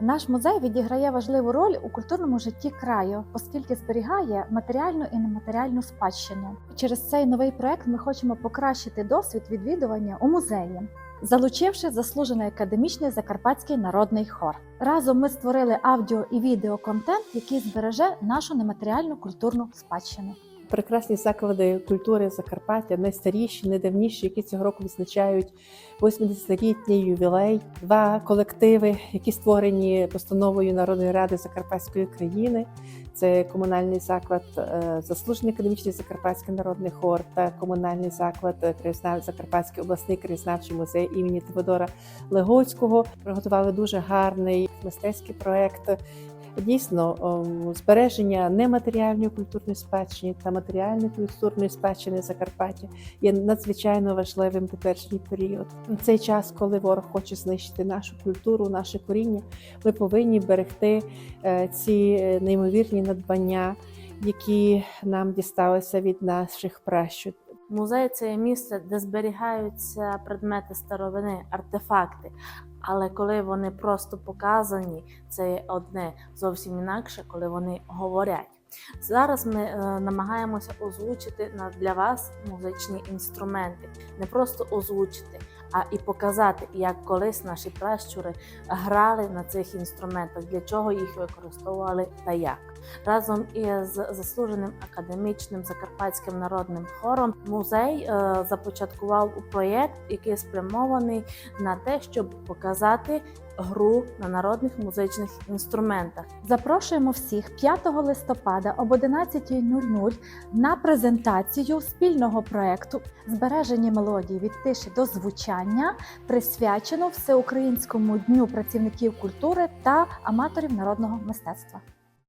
Наш музей відіграє важливу роль у культурному житті краю, оскільки зберігає матеріальну і нематеріальну спадщину. Через цей новий проект ми хочемо покращити досвід відвідування у музеї. Залучивши заслужений академічний закарпатський народний хор, разом ми створили аудіо і відеоконтент, який збереже нашу нематеріальну культурну спадщину. Прекрасні заклади культури Закарпаття, найстаріші, найдавніші, які цього року відзначають 80-літній ювілей. Два колективи, які створені постановою Народної ради Закарпатської країни. Це комунальний заклад, е, заслужений академічний Закарпатський народний хор та комунальний заклад е. Закарпатський обласний краєзнавчий музей імені Теодора Легоцького. Приготували дуже гарний мистецький проект. Дійсно, збереження нематеріальної культурної спадщини та матеріальної культурної спадщини Закарпаття є надзвичайно важливим теперішній період. Цей час, коли ворог хоче знищити нашу культуру, наше коріння, ми повинні берегти е, ці е, неймовірні надбання, які нам дісталися від наших пращурів. Музей це місце, де зберігаються предмети старовини, артефакти. Але коли вони просто показані, це є одне зовсім інакше, коли вони говорять. Зараз ми е, намагаємося озвучити для вас музичні інструменти, не просто озвучити, а і показати, як колись наші пращури грали на цих інструментах, для чого їх використовували та як. Разом із заслуженим академічним закарпатським народним хором музей е, започаткував проєкт, який спрямований на те, щоб показати гру на народних музичних інструментах. Запрошуємо всіх 5 листопада об 11.00 на презентацію спільного проекту збереження мелодії від тиші до звучання, присвячену Всеукраїнському дню працівників культури та аматорів народного мистецтва.